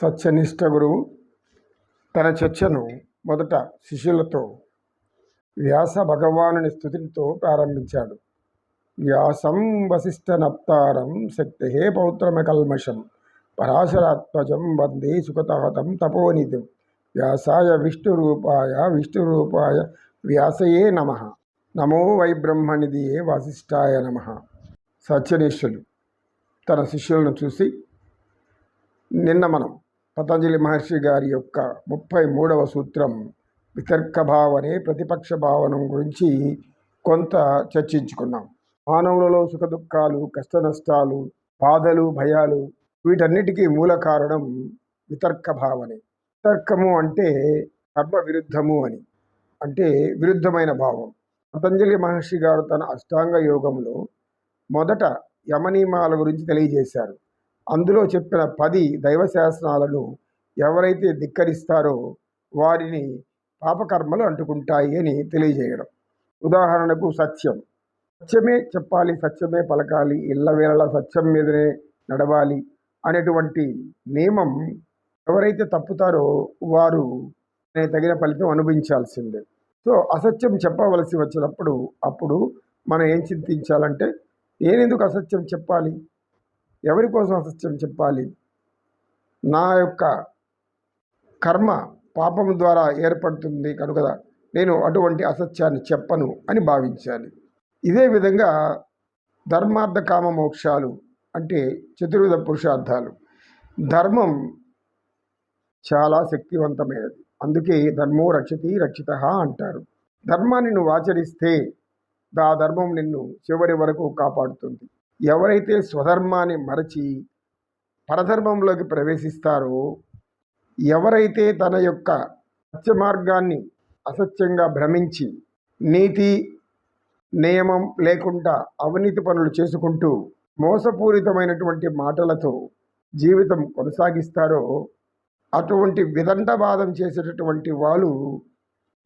సత్యనిష్ట గురువు తన చర్చను మొదట శిష్యులతో వ్యాస భగవానుని స్థుతితో ప్రారంభించాడు. వ్యాసం వసిష్ఠనప్తారం శక్తి పౌత్రమకల్మషం పరాశరాత్మజం వందే సుఖతాతం తపోనిధం వ్యాసాయ విష్ణురూపాయ విష్ణురూపాయ వ్యాసయే నమ నమో వై బ్రహ్మనిధియే వసిష్ఠాయ నమ. సత్యనిష్ఠుడు తన శిష్యులను చూసి నిన్న మనం పతంజలి మహర్షి గారి యొక్క ముప్పై మూడవ సూత్రం వితర్క భావనే ప్రతిపక్ష భావనం గురించి కొంత చర్చించుకున్నాం. మానవులలో సుఖదుఖాలు కష్ట నష్టాలు బాధలు భయాలు వీటన్నిటికీ మూల కారణం వితర్క భావనే. వితర్కము అంటే కర్మ విరుద్ధము అని అంటే విరుద్ధమైన భావం. పతంజలి మహర్షి గారు తన అష్టాంగ యోగంలో మొదట యమనియమాల గురించి తెలియజేశారు. అందులో చెప్పిన పది దైవశాసనాలను ఎవరైతే ధిక్కరిస్తారో వారిని పాపకర్మలు అంటుకుంటాయి అని తెలియజేయడం. ఉదాహరణకు సత్యం. సత్యమే చెప్పాలి సత్యమే పలకాలి ఇళ్ళవేళ సత్యం మీదనే నడవాలి అనేటువంటి నియమం ఎవరైతే తప్పుతారో వారు తగిన ఫలితం అనుభవించాల్సిందే. సో అసత్యం చెప్పవలసి వచ్చినప్పుడు అప్పుడు మనం ఏం చింతించాలంటే నేనెందుకు అసత్యం చెప్పాలి? ఎవరి కోసం అసత్యం చెప్పాలి? నా యొక్క కర్మ పాపం ద్వారా ఏర్పడుతుంది కనుక నేను అటువంటి అసత్యాన్ని చెప్పను అని భావించాలి. ఇదే విధంగా ధర్మార్థ కామ మోక్షాలు అంటే చతుర్విధ పురుషార్థాలు. ధర్మం చాలా శక్తివంతమైనది. అందుకే ధర్మో రక్షతి రక్షిత అంటారు. ధర్మాన్ని నువ్వు ఆచరిస్తే ఆ ధర్మం నిన్ను చివరి వరకు కాపాడుతుంది. ఎవరైతే స్వధర్మాన్ని మరచి పరధర్మంలోకి ప్రవేశిస్తారో ఎవరైతే తన యొక్క సత్య మార్గాన్ని అసత్యంగా భ్రమించి నీతి నియమం లేకుండా అవినీతి పనులు చేసుకుంటూ మోసపూరితమైనటువంటి మాటలతో జీవితం కొనసాగిస్తారో అటువంటి విదండవాదం చేసేటటువంటి వాళ్ళు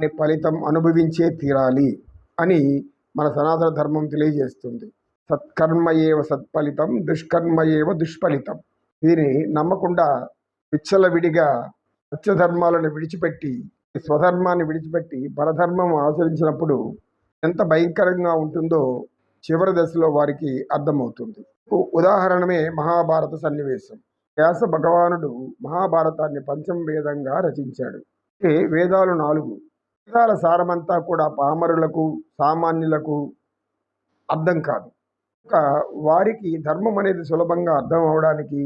ఫలితం అనుభవించే తీరాలి అని మన సనాతన ధర్మం తెలియజేస్తుంది. సత్కర్మ ఏవ సత్ఫలితం దుష్కర్మ ఏవ దుష్ఫలితం. దీని నమ్మకుండా విచ్చలవిడిగా సత్యధర్మాలను విడిచిపెట్టి స్వధర్మాన్ని విడిచిపెట్టి పరధర్మం ఆచరించినప్పుడు ఎంత భయంకరంగా ఉంటుందో చివరి దశలో వారికి అర్థమవుతుంది. ఉదాహరణమే మహాభారత సన్నివేశం. వ్యాస భగవానుడు మహాభారతాన్ని పంచమ వేదంగా రచించాడు. వేదాలు నాలుగు. వేదాల సారమంతా కూడా పామరులకు సామాన్యులకు అర్థం కాదు. వారికి ధర్మం అనేది సులభంగా అర్థం అవడానికి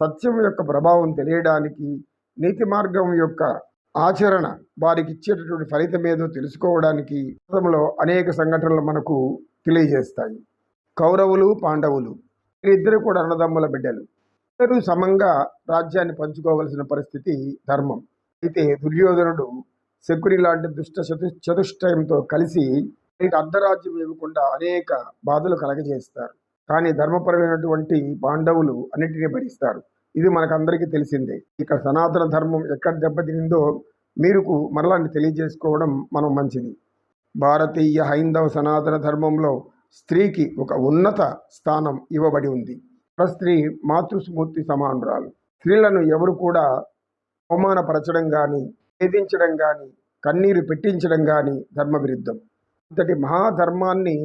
సత్యం యొక్క ప్రభావం తెలియడానికి నీతి మార్గం యొక్క ఆచరణ వారికి ఇచ్చేటటువంటి ఫలితం ఏదో తెలుసుకోవడానికి గతంలో అనేక సంఘటనలు మనకు తెలియజేస్తాయి. కౌరవులు పాండవులు వీరిద్దరూ కూడా అన్నదమ్ముల బిడ్డలు. ఇద్దరు సమంగా రాజ్యాన్ని పంచుకోవలసిన పరిస్థితి ధర్మం. అయితే దుర్యోధనుడు శకుని లాంటి దుష్ట చతు చతుష్టయంతో కలిసి అర్ధరాజ్యం ఇవ్వకుండా అనేక బాధలు కలగజేస్తారు. కానీ ధర్మపరమైనటువంటి పాండవులు అన్నిటినీ భరిస్తారు. ఇది మనకందరికీ తెలిసిందే. ఇక్కడ సనాతన ధర్మం ఎక్కడ దెబ్బతినిందో మీరుకు మరలాన్ని తెలియజేసుకోవడం మనం మంచిది. భారతీయ హైందవ సనాతన ధర్మంలో స్త్రీకి ఒక ఉన్నత స్థానం ఇవ్వబడి ఉంది. స్త్రీ మాతృస్మూర్తి సమానురాలు. స్త్రీలను ఎవరు కూడా అవమానపరచడం కానీ వేధించడం కానీ కన్నీరు పెట్టించడం కానీ ధర్మ విరుద్ధం ఇంతటి మహాధర్మాన్ని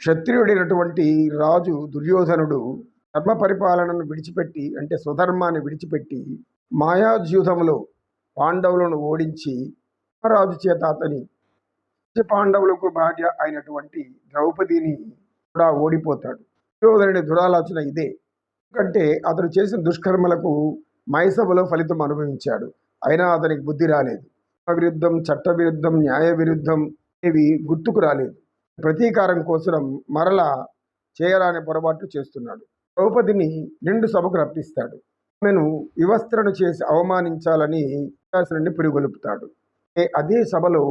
క్షత్రియుడైనటువంటి రాజు దుర్యోధనుడు ధర్మ పరిపాలనను విడిచిపెట్టి అంటే స్వధర్మాన్ని విడిచిపెట్టి మాయాజ్యూధంలో పాండవులను ఓడించి రాజు చేత అతని పాండవులకు భార్య అయినటువంటి ద్రౌపదిని కూడా ఓడిపోతాడు. దుర్యోధనుడి దురాలోచన ఇదే. ఎందుకంటే అతను చేసిన దుష్కర్మలకు మైసభలో ఫలితం అనుభవించాడు. అయినా అతనికి బుద్ధి రాలేదు. విరుద్ధం చట్ట విరుద్ధం న్యాయ విరుద్ధం ఇవి గుర్తుకు రాలేదు. ప్రతీకారం కోసం మరలా చేయరాని పొరపాటు చేస్తున్నాడు. ద్రౌపదిని నిండు సభకు రప్పిస్తాడు. ఆమెను వివస్త్రను చేసి అవమానించాలని నుండి పురిగొలుపుతాడు అదే సభలో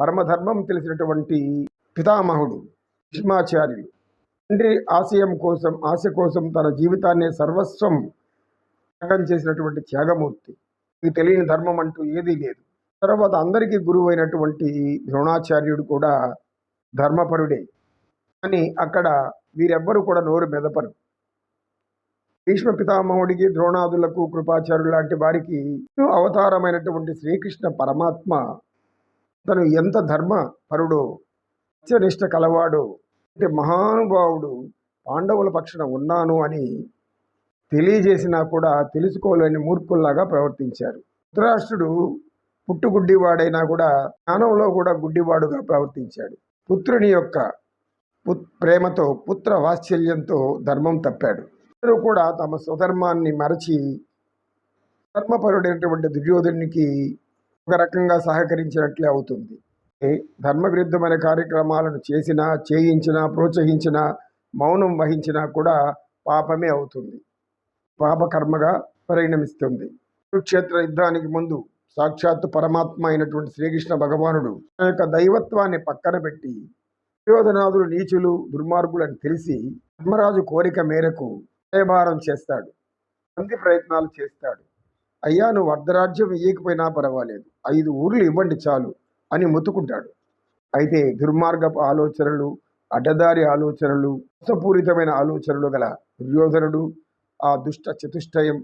పరమధర్మం తెలిసినటువంటి పితామహుడు భీష్మాచార్యులు తండ్రి ఆశయం కోసం ఆశ కోసం తన జీవితాన్ని సర్వస్వం త్యాగం చేసినటువంటి త్యాగమూర్తి. ఇది తెలియని ధర్మం అంటూ ఏదీ లేదు. తర్వాత అందరికీ గురువు అయినటువంటి ద్రోణాచార్యుడు కూడా ధర్మపరుడే. అని అక్కడ వీరెవ్వరూ కూడా నోరు మెదపరు. భీష్మ పితామహుడికి ద్రోణాదులకు కృపాచార్యులు లాంటి వారికి అవతారమైనటువంటి శ్రీకృష్ణ పరమాత్మ తను ఎంత ధర్మ పరుడో సత్యనిష్ట కలవాడు అంటే మహానుభావుడు పాండవుల పక్షణ ఉన్నాను అని తెలియజేసినా కూడా తెలుసుకోలేని మూర్ఖుల్లాగా ప్రవర్తించారు. ధృతరాష్ట్రుడు పుట్టుగుడ్డివాడైనా కూడా జ్ఞానంలో కూడా గుడ్డివాడుగా ప్రవర్తించాడు. పుత్రుని యొక్క పుత్ ప్రేమతో పుత్ర వాత్సల్యంతో ధర్మం తప్పాడు. ఇద్దరు కూడా తమ స్వధర్మాన్ని మరచి ధర్మపరుడైనటువంటి దుర్యోధనునికి ఒక రకంగా సహకరించినట్లే అవుతుంది. ఏ ధర్మ విరుద్ధమైన కార్యక్రమాలను చేసినా చేయించినా ప్రోత్సహించినా మౌనం వహించినా కూడా పాపమే అవుతుంది. పాపకర్మగా పరిణమిస్తుంది. కురుక్షేత్ర యుద్ధానికి ముందు సాక్షాత్తు పరమాత్మ అయినటువంటి శ్రీకృష్ణ భగవానుడు. ఆ యొక్క దైవత్వాన్ని పక్కన పెట్టి దుర్యోధనాదులు నీచులు దుర్మార్గులని తెలిసి ధర్మరాజు కోరిక మేరకు జయభారం చేస్తాడు. మంది ప్రయత్నాలు చేస్తాడు. అయ్యా నువ్వు అర్ధరాజ్యం ఇయ్యకపోయినా పర్వాలేదు. ఐదు ఊర్లు ఇవ్వండి చాలు అని మొత్తుకుంటాడు. అయితే దుర్మార్గపు ఆలోచనలు అడ్డదారి ఆలోచనలు మోసపూరితమైన ఆలోచనలు గల దుర్యోధనుడు ఆ దుష్ట చతుష్టయం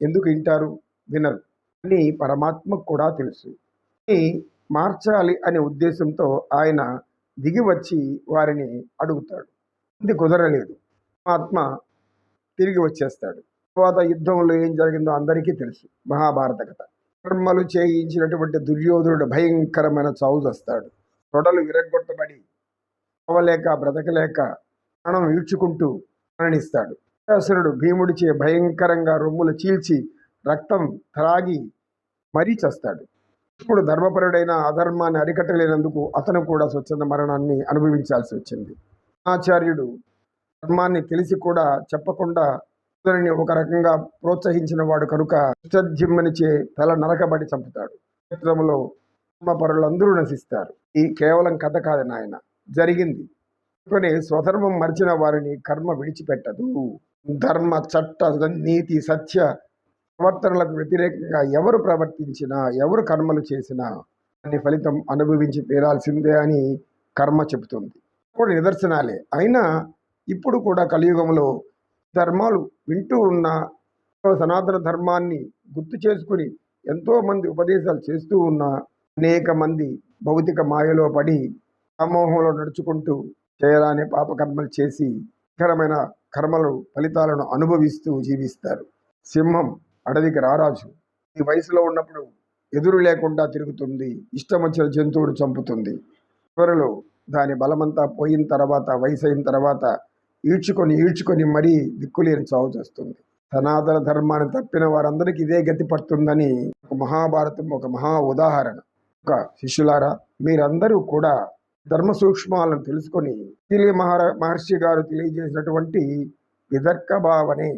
ఎందుకు వింటారు? వినరు. అని పరమాత్మకు కూడా తెలుసు. అని మార్చాలి అనే ఉద్దేశంతో ఆయన దిగి వచ్చి వారిని అడుగుతాడు. ఇది కుదరలేదు. ఆత్మ తిరిగి వచ్చేస్తాడు. తర్వాత యుద్ధంలో ఏం జరిగిందో అందరికీ తెలుసు. మహాభారత కథ. కర్మలు చేయించినటువంటి దుర్యోధనుడు భయంకరమైన చావు చేస్తాడు. తొడలు విరగొట్టబడి అవలేక బ్రతకలేక ప్రాణం ఈడ్చుకుంటూ మరణిస్తాడు. భీముడి భీముడిచే భయంకరంగా రొమ్ములు చీల్చి రక్తం త్రాగి మరీ చస్తాడు. ఇప్పుడు ధర్మపరుడైన అధర్మాన్ని అరికట్టలేనందుకు అతను కూడా స్వచ్ఛంద మరణాన్ని అనుభవించాల్సి వచ్చింది. ఆచార్యుడు ధర్మాన్ని తెలిసి కూడా చెప్పకుండా అతనిని ఒక రకంగా ప్రోత్సహించిన వాడు కనుక జిమ్మనిచే తల నరకబడి చంపుతాడు. క్షేత్రంలో ధర్మపరులందరూ నశిస్తారు. ఈ కేవలం కథ కాదు నాయన జరిగింది. కొన్ని స్వధర్మం మరిచిన వారిని కర్మ విడిచిపెట్టదు. ధర్మ చట్ట నీతి సత్య ప్రవర్తనలకు వ్యతిరేకంగా ఎవరు ప్రవర్తించినా ఎవరు కర్మలు చేసినా దాని ఫలితం అనుభవించి తీరాల్సిందే అని కర్మ చెబుతుంది. కూడా నిదర్శనాలే. అయినా ఇప్పుడు కూడా కలియుగంలో ధర్మాలు వింటూ ఉన్న సనాతన ధర్మాన్ని గుర్తు చేసుకుని ఎంతోమంది ఉపదేశాలు చేస్తూ ఉన్న అనేక మంది భౌతిక మాయలో పడి సమూహంలో నడుచుకుంటూ చేయరాని పాపకర్మలు చేసి భయంకరమైన కర్మలు ఫలితాలను అనుభవిస్తూ జీవిస్తారు. సింహం అడవికి రారాజు. ఈ వయసులో ఉన్నప్పుడు ఎదురు లేకుండా తిరుగుతుంది ఇష్టం వచ్చిన జంతువును చంపుతుంది. చివరిలో దాని బలమంతా పోయిన తర్వాత వయసు అయిన తర్వాత ఈడ్చుకొని ఈడ్చుకొని మరీ దిక్కులేని చావు చేస్తుంది. సనాతన ధర్మాన్ని తప్పిన వారందరికీ ఇదే గతి పడుతుందని ఒక మహాభారతం ఒక మహా ఉదాహరణ. ఒక శిష్యులారా మీరందరూ కూడా ధర్మ సూక్ష్మాలను తెలుసుకొని తిలి మహర్షి గారు తెలియజేసినటువంటి విదర్క భావనే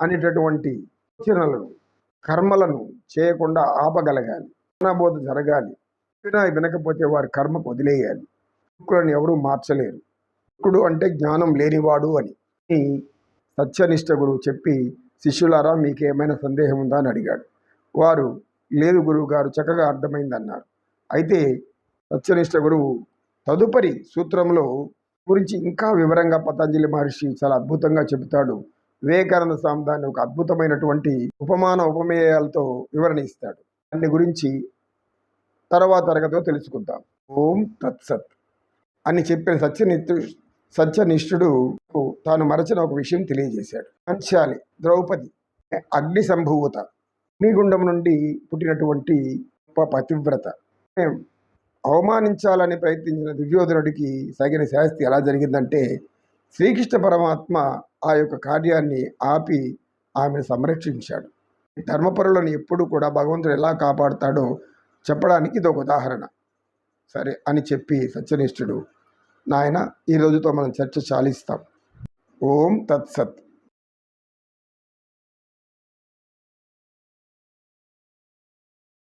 అనేటటువంటి ఆలోచనలను కర్మలను చేయకుండా ఆపగలగాలి జ్ఞానబోధ జరగాలి. వినా వినకపోతే వారి కర్మకు వదిలేయాలి. మూర్ఖులను ఎవరూ మార్చలేరు. మూర్ఖుడు అంటే జ్ఞానం లేనివాడు అని. సత్యనిష్ట గురువు చెప్పి శిష్యులారా మీకేమైనా సందేహం ఉందా? అని అడిగాడు. వారు లేదు గురువు గారు చక్కగా అర్థమైందన్నారు. అయితే సత్యనిష్ట గురువు తదుపరి సూత్రంలో గురించి ఇంకా వివరంగా పతంజలి మహర్షి చాలా అద్భుతంగా చెబుతాడు. వివేకానంద స్వామి దాన్ని ఒక అద్భుతమైనటువంటి ఉపమాన ఉపమేయాలతో వివరణ ఇస్తాడు. దాన్ని గురించి తర్వాత తరగతిలో తెలుసుకుందాం. ఓం తత్సత్ అని చెప్పిన సత్యనిత్యు సత్యనిష్ఠుడు తాను మరచిన ఒక విషయం తెలియజేశాడు. అంశాలి ద్రౌపది అగ్ని సంభూత అగ్నిగుండం నుండి పుట్టినటువంటి పతివ్రత. అవమానించాలని ప్రయత్నించిన దుర్యోధనుడికి తగిన శాస్తి ఎలా జరిగిందంటే శ్రీకృష్ణ పరమాత్మ ఆ యొక్క కార్యాన్ని ఆపి ఆమెను సంరక్షించాడు. ధర్మపరులను ఎప్పుడు కూడా భగవంతుడు ఎలా కాపాడుతాడో చెప్పడానికి ఇది ఒక ఉదాహరణ. సరే అని చెప్పి సత్యనిష్ఠుడు నాయన ఈ రోజుతో మనం చర్చ చాలిస్తాం. ఓం తత్సత్.